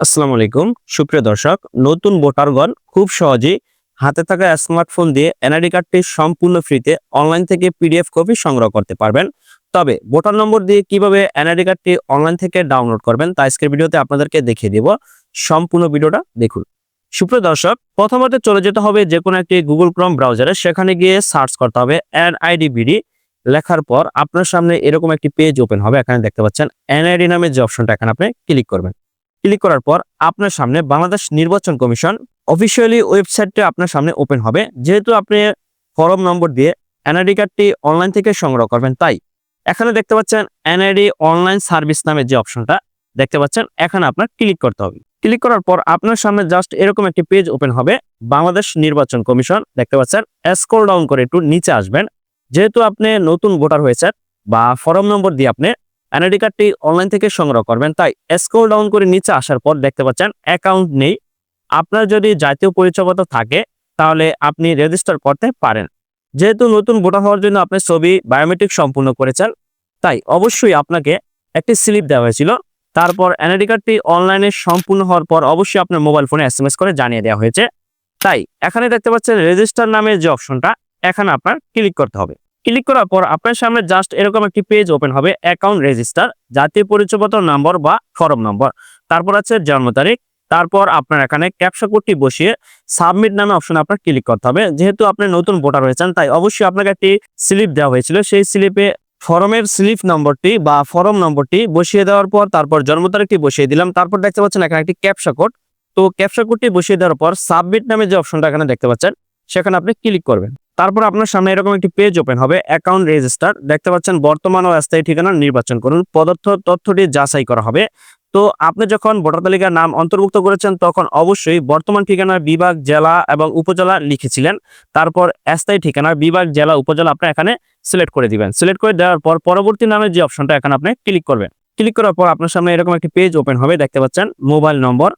আসসালামু আলাইকুম। সুপ্রিয় দর্শক, নতুন ভোটারগণ খুব সহজেই হাতে থাকা স্মার্টফোন দিয়ে এনআইডি কার্ডটি সম্পূর্ণ ফ্রিতে অনলাইন থেকে পিডিএফ কপি সংগ্রহ করতে পারবেন। তবে ভোটার নম্বর দিয়ে কীভাবে এনআইডি কার্ডটি অনলাইন থেকে ডাউনলোড করবেন তা আজকের ভিডিওতে আপনাদেরকে দেখিয়ে দিব। সম্পূর্ণ ভিডিওটা দেখুন। সুপ্রিয় দর্শক, প্রথমত চলে যেতে হবে যে কোনো একটি গুগল ক্রম ব্রাউজারে। সেখানে গিয়ে সার্চ করতে হবে এনআইডি বিডি। লেখার পর আপনার সামনে এরকম একটি পেজ ওপেন হবে। এখানে দেখতে পাচ্ছেন এনআইডি নামের যে অপশনটা এখানে আপনি ক্লিক করবেন। ক্লিক করার পর আপনার সামনে বাংলাদেশ নির্বাচন কমিশন অফিসিয়ালি ওয়েবসাইটটি আপনার সামনে ওপেন হবে। যেহেতু আপনি ফরম নম্বর দিয়ে এনআইডি কার্ডটি অনলাইন থেকে সংগ্রহ করবেন, তাই এখানে দেখতে পাচ্ছেন এনআইডি অনলাইন সার্ভিস নামের যে অপশনটা দেখতে পাচ্ছেন, এখানে আপনার ক্লিক করতে হবে। ক্লিক করার পর আপনার সামনে জাস্ট এরকম একটি পেজ ওপেন হবে, বাংলাদেশ নির্বাচন কমিশন। দেখতে পাচ্ছেন, স্ক্রল ডাউন করে একটু নিচে আসবেন। যেহেতু আপনি নতুন ভোটার হয়েছেন বা ফরম নম্বর দিয়ে আপনি এনআইডি কার্ডটি অনলাইন থেকে সংগ্রহ করবেন। তাই স্ক্রল ডাউন করে নিচে আসার পর দেখতে পাচ্ছেন অ্যাকাউন্ট নেই। আপনার যদি জাতীয় পরিচয়পত্র থাকে, তাহলে আপনি রেজিস্টার করতে পারেন। যেহেতু নতুন ভোটার হওয়ার জন্য আপনি ছবি বায়োমেট্রিক সম্পূর্ণ করেছেন, তাই অবশ্যই আপনাকে একটি স্লিপ দেওয়া হয়েছিল। তারপর এনআইডি কার্ডটি অনলাইনে সম্পূর্ণ হওয়ার পর অবশ্যই আপনার মোবাইল ফোনে এসএমএস করে জানিয়ে দেওয়া হয়েছে। তাই এখানে দেখতে পাচ্ছেন রেজিস্টার নামের যে অপশনটা এখানে আপনার ক্লিক করতে হবে। ক্লিক করার পর আপনার সামনে জাস্ট এরকম একটি পেজ ওপেন হবে অ্যাকাউন্ট রেজিস্টার জাতীয় পরিচয়পত্র নম্বর বা ফরম নম্বর তারপর আছে জন্ম তারিখ, তারপর আপনার এখানে ক্যাপসা কোডটি বসিয়ে সাবমিট নামে অপশন আপনার ক্লিক করতে হবে। যেহেতু আপনি নতুন ভোটার হয়েছেন, তাই অবশ্যই আপনাকে একটি স্লিপ দেওয়া হয়েছিল। সেই স্লিপে ফরমের স্লিপ নম্বরটি বা ফরম নম্বরটি বসিয়ে দেওয়ার পর তারপর জন্ম তারিখটি বসিয়ে দিলাম। তারপর দেখতে পাচ্ছেন এখানে একটি ক্যাপসা কোড তো ক্যাপসা কোডটি বসিয়ে দেওয়ার পর সাবমিট নামে যে অপশনটা এখানে দেখতে পাচ্ছেন, সেখানে আপনি ক্লিক করবেন। তারপর আপনার সামনে এরকম একটি পেজ ওপেন হবে অ্যাকাউন্ট রেজিস্টার দেখতে পাচ্ছেন, বর্তমান ও স্থায়ী ঠিকানা নির্বাচন করুন। পদার্থ তথ্যটি যাচাই করা হবে। তো আপনি যখন ভোটার তালিকার নাম অন্তর্ভুক্ত করেছেন, তখন অবশ্যই বর্তমান ঠিকানার বিভাগ, জেলা এবং উপজেলা লিখেছিলেন। তারপর স্থায়ী ঠিকানার বিভাগ, জেলা, উপজেলা আপনি এখানে সিলেক্ট করে দিবেন। সিলেক্ট করে দেওয়ার পর পরবর্তী নামের যে অপশনটা এখানে আপনি ক্লিক করবেন। ক্লিক করার পর আপনার সামনে এরকম একটি পেজ ওপেন হবে, দেখতে পাচ্ছেন মোবাইল নম্বর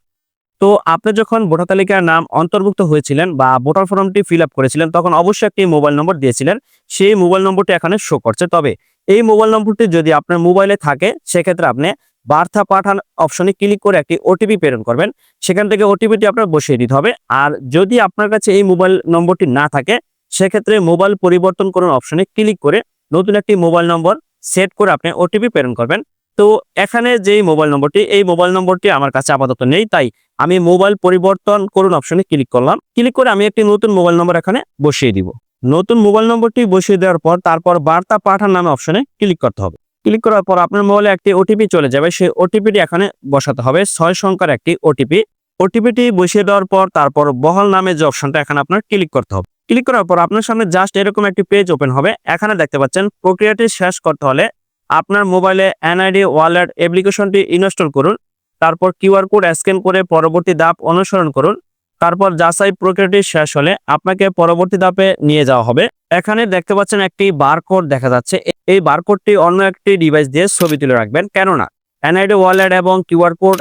তো আপনি যখন ভোটার তালিকার নাম অন্তর্ভুক্ত হয়েছিলেন বা ভোটার ফর্মটি ফিল করেছিলেন, তখন অবশ্যই একটি মোবাইল নম্বর দিয়েছিলেন। সেই মোবাইল নম্বরটি এখানে শো করছে। তবে এই মোবাইল নম্বরটি যদি আপনার মোবাইলে থাকে, সেক্ষেত্রে আপনি বার্তা পাঠান অপশনে ক্লিক করে একটি ওটিপি প্রেরণ করবেন। সেখান থেকে ওটিপিটি আপনার বসিয়ে দিতে হবে। আর যদি আপনার কাছে এই মোবাইল নম্বরটি না থাকে, সেক্ষেত্রে মোবাইল পরিবর্তন করুন অপশনে ক্লিক করে নতুন একটি মোবাইল নম্বর সেট করে আপনি ওটিপি প্রেরণ করবেন। তো এখানে যেই মোবাইল নম্বরটি এই মোবাইল নম্বরটি আমার কাছে আপাতত নেই, তাই আমি মোবাইল পরিবর্তন করুন অপশনে ক্লিক করলাম। ক্লিক করে আমি একটি নতুন মোবাইল নম্বর এখানে বসিয়ে দিব। নতুন মোবাইল নম্বরটি বসিয়ে দেওয়ার পর তারপর বার্তা পাঠান নামে অপশনে ক্লিক করতে হবে। ক্লিক করার পর আপনার মোবাইলে একটি ওটিপি চলে যাবে, সেই ওটিপিটি এখানে বসাতে হবে। ছয় সংখ্যার একটি ওটিপি ওটিপিটি বসিয়ে দেওয়ার পর তারপর বহাল নামে যে অপশনটা এখানে আপনার ক্লিক করতে হবে। ক্লিক করার পর আপনার সামনে জাস্ট এরকম একটি পেজ ওপেন হবে। এখানে দেখতে পাচ্ছেন, প্রক্রিয়াটি শেষ করতে হলে আপনার মোবাইলে এনআইডি, ওয়ালেট, অ্যাপ্লিকেশনটি ইনস্টল করুন, তারপর কিউআর কোড স্ক্যান করে পরবর্তী ধাপ অনুসরণ করুন, তারপর যাচাই প্রক্রিয়াটি শেষ হলে আপনাকে পরবর্তী ধাপে নিয়ে যাওয়া হবে। এখানে দেখতে পাচ্ছেন একটি বারকোড দেখা যাচ্ছে। এই বারকোডটি অন্য একটি ডিভাইস দিয়ে ছবি তুলে রাখবেন, কেননা এনআইডি, ওয়ালেট এবং কিউআর কোড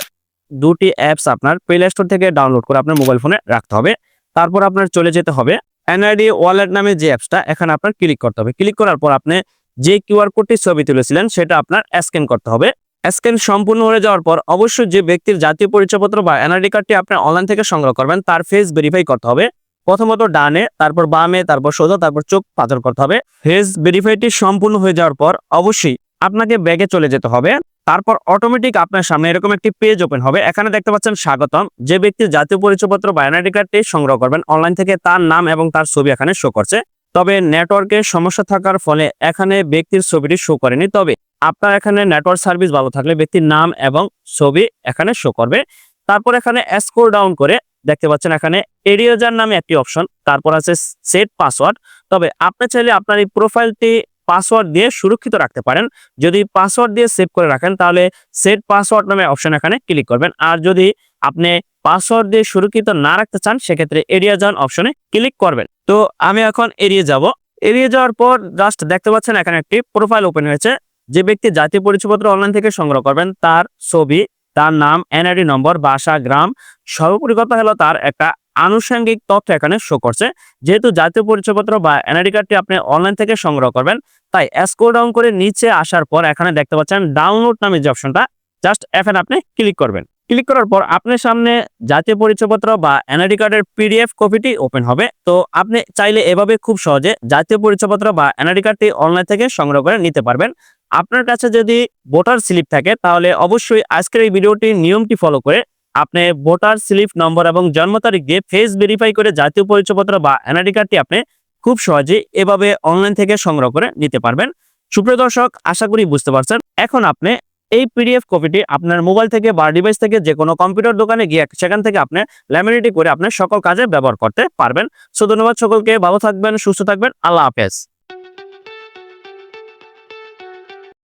দুটি অ্যাপস আপনার প্লে স্টোর থেকে ডাউনলোড করে আপনার মোবাইল ফোনে রাখতে হবে। তারপর আপনার চলে যেতে হবে। এনআইডি, ওয়ালেট নামে যে অ্যাপসটা, এখানে আপনার ক্লিক করতে হবে। ক্লিক করার পর আপনি যে কিউআর কোডটি ছবি তুলেছিলেন, সেটা আপনার স্ক্যান করতে হবে। স্ক্যান সম্পূর্ণ হয়ে যাওয়ার পর অবশ্যই যে ব্যক্তির জাতীয় পরিচয়পত্র বা এনআইডি কার্ডটি আপনি অনলাইন থেকে সংগ্রহ করবেন, তার ফেস ভেরিফাই করতে হবে। প্রথমত ডানে, তারপর বামে, তারপর সোজা, তারপর চোখ পাথর করতে হবে। ফেস ভেরিফাইটি সম্পূর্ণ হয়ে যাওয়ার পর অবশ্যই আপনাকে ব্যাগে চলে যেতে হবে। তারপর অটোমেটিক আপনার সামনে এরকম একটি পেজ ওপেন হবে। এখানে দেখতে পাচ্ছেন স্বাগতম। যে ব্যক্তির জাতীয় পরিচয়পত্র বা এনআইডি কার্ডটি সংগ্রহ করবেন অনলাইন থেকে, তার নাম এবং তার ছবি এখানে শো করছে। তবে নেটওয়ার্কের সমস্যা থাকার ফলে এখানে ব্যক্তির ছবিটি শো করেনি। তবে আপনার এখানে নেটওয়ার্ক সার্ভিস ভালো থাকলে ব্যক্তির নাম এবং ছবি এখানে শো করবে। তারপর এখানে স্ক্রল ডাউন করে দেখতে পাচ্ছেন এখানে এরিয়াজার নামে একটি অপশন তারপর আছে সেট পাসওয়ার্ড তবে আপনি চাইলে আপনার এই প্রোফাইলটি পাসওয়ার্ড দিয়ে সুরক্ষিত রাখতে পারেন। যদি পাসওয়ার্ড দিয়ে সেভ করে রাখেন, তাহলে সেট পাসওয়ার্ড নামে অপশন এখানে ক্লিক করবেন। আর যদি আপনি পাসওয়ার্ড দিয়ে সুরক্ষিত না রাখতে চান, সেক্ষেত্রে এরিয়া যান অপশনে ক্লিক করবেন। তো আমি এখন এড়িয়ে যাব। এড়িয়ে যাওয়ার পর জাস্ট দেখতে পাচ্ছেন এখানে একটি প্রোফাইল ওপেন হয়েছে। যে ব্যক্তি জাতীয় পরিচয়পত্র অনলাইন থেকে সংগ্রহ করবেন, তার ছবি, তার নাম এনআইডি নম্বর বাসা, গ্রাম সর্বোপরি কথা হলো তার একটা আনুষঙ্গিক তথ্য এখানে শো করছে। যেহেতু জাতীয় পরিচয়পত্র বা এনআইডি কার্ডটি আপনি অনলাইন থেকে সংগ্রহ করবেন, তাই স্ক্রল ডাউন করে নিচে আসার পর এখানে দেখতে পাচ্ছেন ডাউনলোড নামে যে অপশনটা জাস্ট এখানে আপনি ক্লিক করবেন। ক্লিক করার পর আপনার সামনে জাতীয় পরিচয়পত্র বা এনআইডি কার্ডের পিডিএফ কপিটি ওপেন হবে। তো আপনি চাইলে এভাবে খুব সহজে জাতীয় পরিচয়পত্র বা এনআইডি কার্ডটি অনলাইন থেকে সংগ্রহ করে নিতে পারবেন। আপনার কাছে যদি ভোটার স্লিপ থাকে, তাহলে অবশ্যই আজকের এই ভিডিওটির নিয়মটি ফলো করে আপনি ভোটার স্লিপ নম্বর এবং জন্ম তারিখ দিয়ে ফেস ভেরিফাই করে জাতীয় পরিচয়পত্র বা এনআইডি কার্ডটি আপনি খুব সহজেই এভাবে অনলাইন থেকে সংগ্রহ করে নিতে পারবেন। সুপ্রিয় দর্শক, আশা করি বুঝতে পারছেন। এখন আপনি এই পিডিএফ কপিটি আপনার মোবাইল থেকে বা ডিভাইস থেকে যে কোনো কম্পিউটার দোকানে গিয়ে সেখান থেকে আপনি ল্যামিনেটি করে আপনার সকল কাজে ব্যবহার করতে পারবেন। সো ধন্যবাদ সকলকে, ভালো থাকবেন, সুস্থ থাকবেন, আল্লাহ হাফেজ।